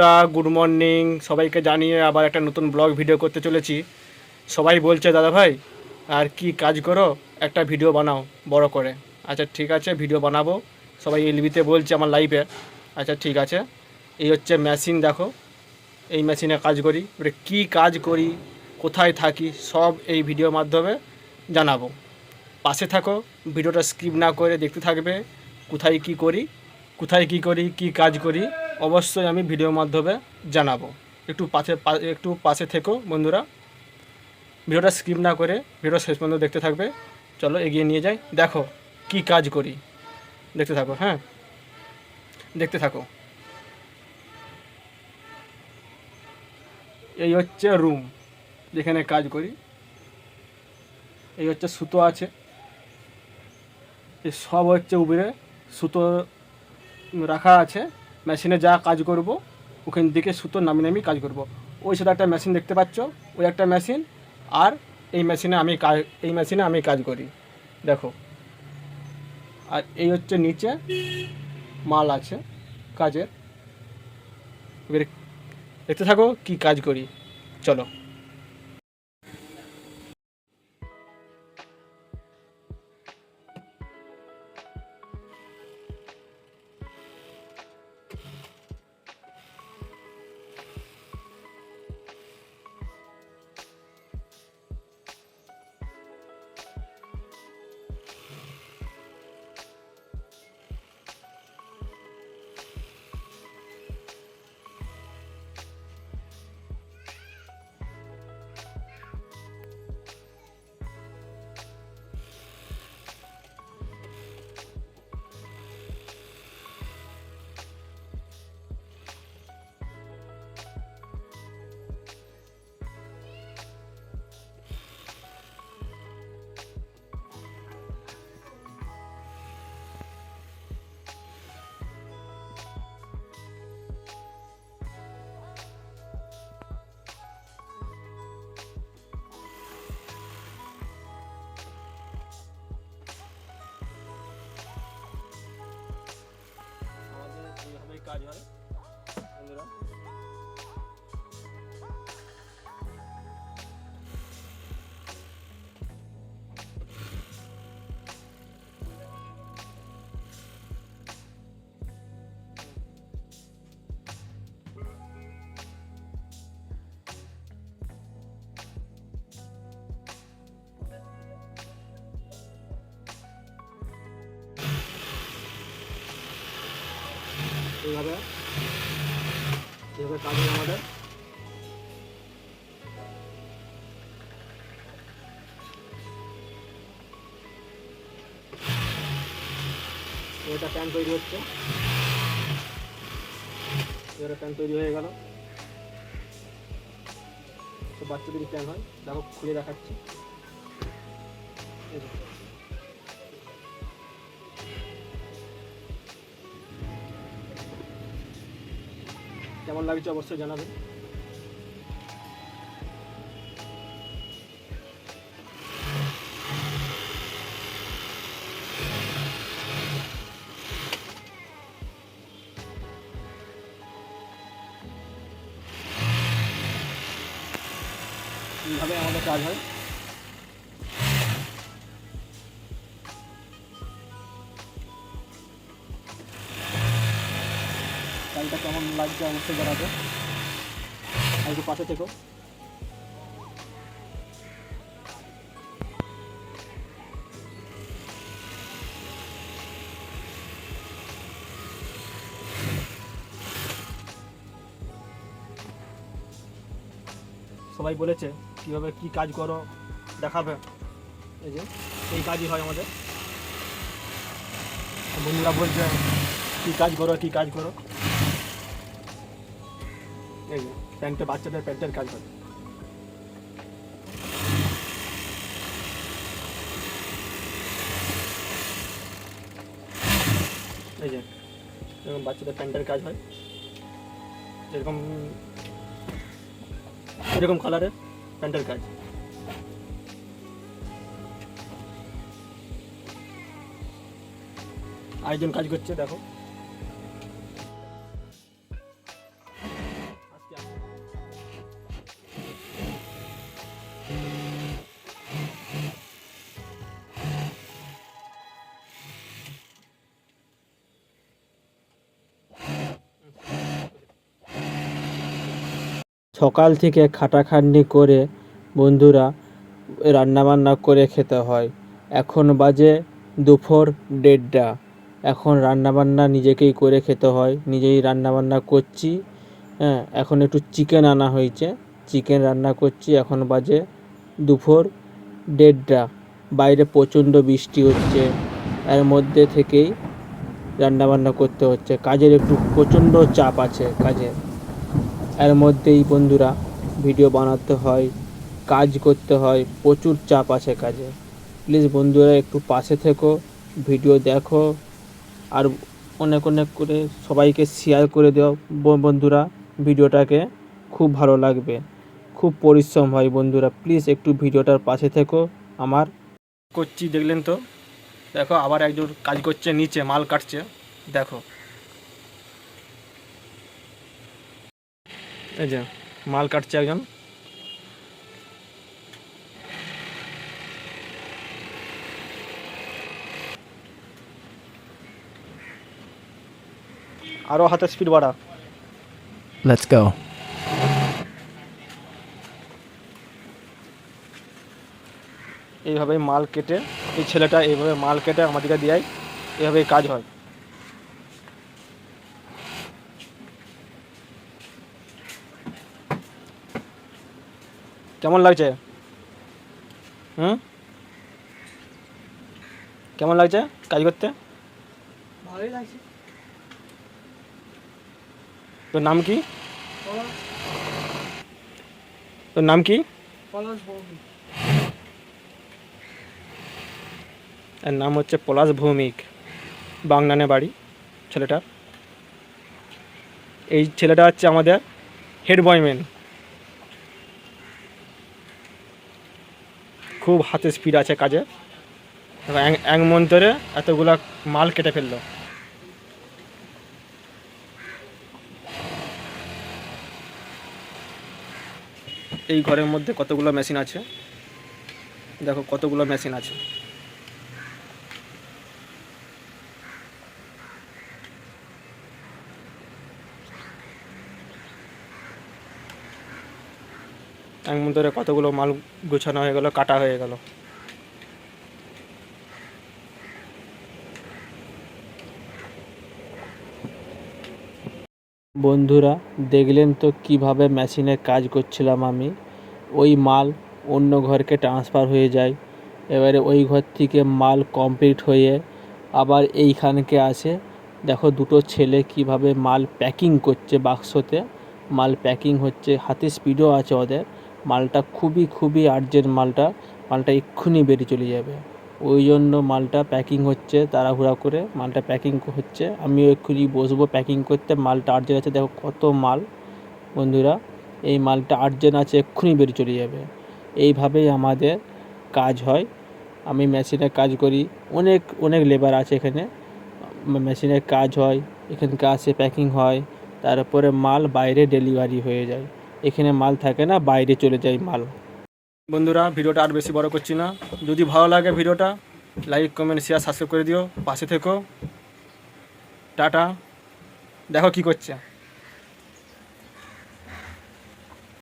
আমরা good morning সবাইকে জানিয়ে আবার একটা নতুন ব্লগ ভিডিও করতে চলেছি। সবাই বলছে, দাদা ভাই, আর কি কাজ করো? একটা ভিডিও বানাও, বড় করে। আচ্ছা ঠিক আছে ভিডিও বানাবো। সবাই এলবিতে বলছে আমার লাইফে আচ্ছা ঠিক আছে। এই হচ্ছে মেশিন দেখো। এই মেশিনে কাজ করি। এবারে কী কাজ করি? কোথায় থাকি? সব এই ভিডিওর মাধ্যমে জানাব। পাশে থাকো ভিডিওটা স্কিপ না করে দেখতে থাকবে। কোথায় কি করি? কোথায় কি করি? কি কাজ করি? অবশ্যই আমি ভিডিওর মাধ্যমে জানাব। একটু পাশে একটু পাশে থেকো বন্ধুরা। ভিডিওটা স্কিপ না করে ভিডিও শেষ পর্যন্ত দেখতে থাকবে। চলো এগিয়ে নিয়ে যাই। দেখো কি কাজ করি। দেখতে থাকো হ্যাঁ? দেখতে থাকো। এই হচ্ছে রুম যেখানে কাজ করি। এই হচ্ছে সুতো আছে। এই সব হচ্ছে উপরে। সুতো রাখা আছে। মেশিনে যা কাজ করব, ওখান থেকে সুতো নামি নামি কাজ করব। ওই সাথে একটা মেশিন দেখতে পাচ্ছ? ওই একটা মেশিন, আর এই মেশিনে আমি কাজ, এই মেশিনে আমি কাজ করি। দেখো। আর এই হচ্ছে নিচে মাল আছে, কাজের। এবারে দেখতে থাকো কি কাজ করি। চলো। এইভাবেই কাজ হয় বন্ধুরা এইভাবে এইভাবে কাজ হয় আমাদের। এটা প্যান তৈরি হচ্ছে। এবারে প্যান তৈরি হয়ে গেল। বাচ্চাদের প্যান হয়। দেখো, খুলে দেখাচ্ছি। এই কেমন লাগছে অবশ্যই জানাবেন। এইভাবে আমাদের কাজ হয়? কাজটা কেমন লাগছে অবশ্যই জানাবে। আর পাশে থেকো। সবাই বলেছে, কীভাবে কি কাজ করো, দেখাবে। এই যে, এই কাজই হয় আমাদের। বন্ধুরা বলছে, কী কাজ করো, কী কাজ করো। এই, প্যান্টে, বাচ্চাদের প্যান্টের কাজ করে এই যে, এরকম বাচ্চাদের প্যান্টের কাজ হয়। এরকম এরকম কালারের প্যান্টের কাজ। আরেকজন কাজ করছে, দেখো। সকাল থেকে খাটাখাটনি করে বন্ধুরা রান্নাবান্না করে খেতে হয়। এখন বাজে দুপুর দেড়টা। এখন রান্নাবান্না নিজেকেই করে খেতে হয়। নিজেই রান্নাবান্না করছি হ্যাঁ এখন একটু চিকেন আনা হয়েছে। চিকেন রান্না করছি, এখন বাজে দুপুর দেড়টা। বাইরে প্রচণ্ড বৃষ্টি হচ্ছে। এর মধ্যে থেকেই রান্নাবান্না করতে হচ্ছে। কাজের একটু প্রচণ্ড চাপ আছে কাজের এর মধ্যেই বন্ধুরা ভিডিও বানাতে হয়, কাজ করতে হয়, প্রচুর চাপ আছে কাজে। প্লিজ বন্ধুরা একটু পাশে থেকো, ভিডিও দেখো, আর অনেক অনেক করে সবাইকে শেয়ার করে দাও। বন্ধুরা ভিডিওটাকে খুব ভালো লাগবে। খুব পরিশ্রম হয় বন্ধুরা, প্লিজ একটু ভিডিওটার পাশে থেকো আমার। করছি, দেখলেন তো? দেখো, আবার একজন কাজ করছে, নিচে মাল কাটছে। দেখো এই যে মাল কাটছে একজন। আরও হাতে স্পিড বাড়া। Let's go. এইভাবে মাল কেটে এই ছেলেটা এইভাবে মাল কেটে আমাদেরকে দেয় এইভাবে কাজ হয়। কেমন লাগছে? হুম? কেমন লাগছে কাজ করতে? ভালোই লাগছে। তোর নাম কি? তোর নাম কি? এর নাম হচ্ছে পলাশ ভৌমিক। বাংনানে বাড়ি ছেলেটার। এই ছেলেটা হচ্ছে আমাদের হেড বয়ম্যান খুব হাতে স্পিড আছে কাজে। এক মন্তরে এতগুলা মাল কেটে ফেলল। এই ঘরের মধ্যে কতগুলো মেশিন আছে? দেখো, কতগুলো মেশিন আছে। এক মন্তরে কতগুলো মাল গুছানো হয়ে গেল, কাটা হয়ে গেল। বন্ধুরা, দেখলেন তো কীভাবে মেশিনে কাজ করছিলাম আমি? ওই মাল অন্য ঘরকে ট্রান্সফার হয়ে যায়, এবারে ওই ঘর থেকে মাল কমপ্লিট হয়ে আবার এইখানকে আসে। দেখো দুটো ছেলে কীভাবে মাল প্যাকিং করছে বাক্সতে। মাল প্যাকিং হচ্ছে, হাতে স্পিডও আছে ওদের। মালটা খুবই খুবই আর্জেন্ট মালটা মালটা এক্ষুনি বেরিয়ে চলে যাবে। ওই জন্য মালটা প্যাকিং হচ্ছে, তাড়াহুড়া করে মালটা প্যাকিং হচ্ছে। আমিও এক্ষুনি বসবো প্যাকিং করতে, মালটা আর্জেন্ট আছে। দেখো কত মাল, বন্ধুরা। এই মালটা আর্জেন্ট আছে, এক্ষুনি বেরিয়ে চলে যাবে। এইভাবেই আমাদের কাজ হয়। আমি মেশিনে কাজ করি, অনেক অনেক লেবার আছে এখানে। মেশিনে কাজ হয় এখানকে আসে প্যাকিং হয়, তারপরে মাল বাইরে ডেলিভারি হয়ে যায়। এখানে মাল থাকে না, বাইরে চলে যায় মাল। বন্ধুরা, ভিডিওটা আর বেশি বড় করছি না। যদি ভালো লাগে ভিডিওটা লাইক কমেন্ট শেয়ার সাবস্ক্রাইব করে দিও। পাশে থেকো। টাটা। দেখো কি করছে।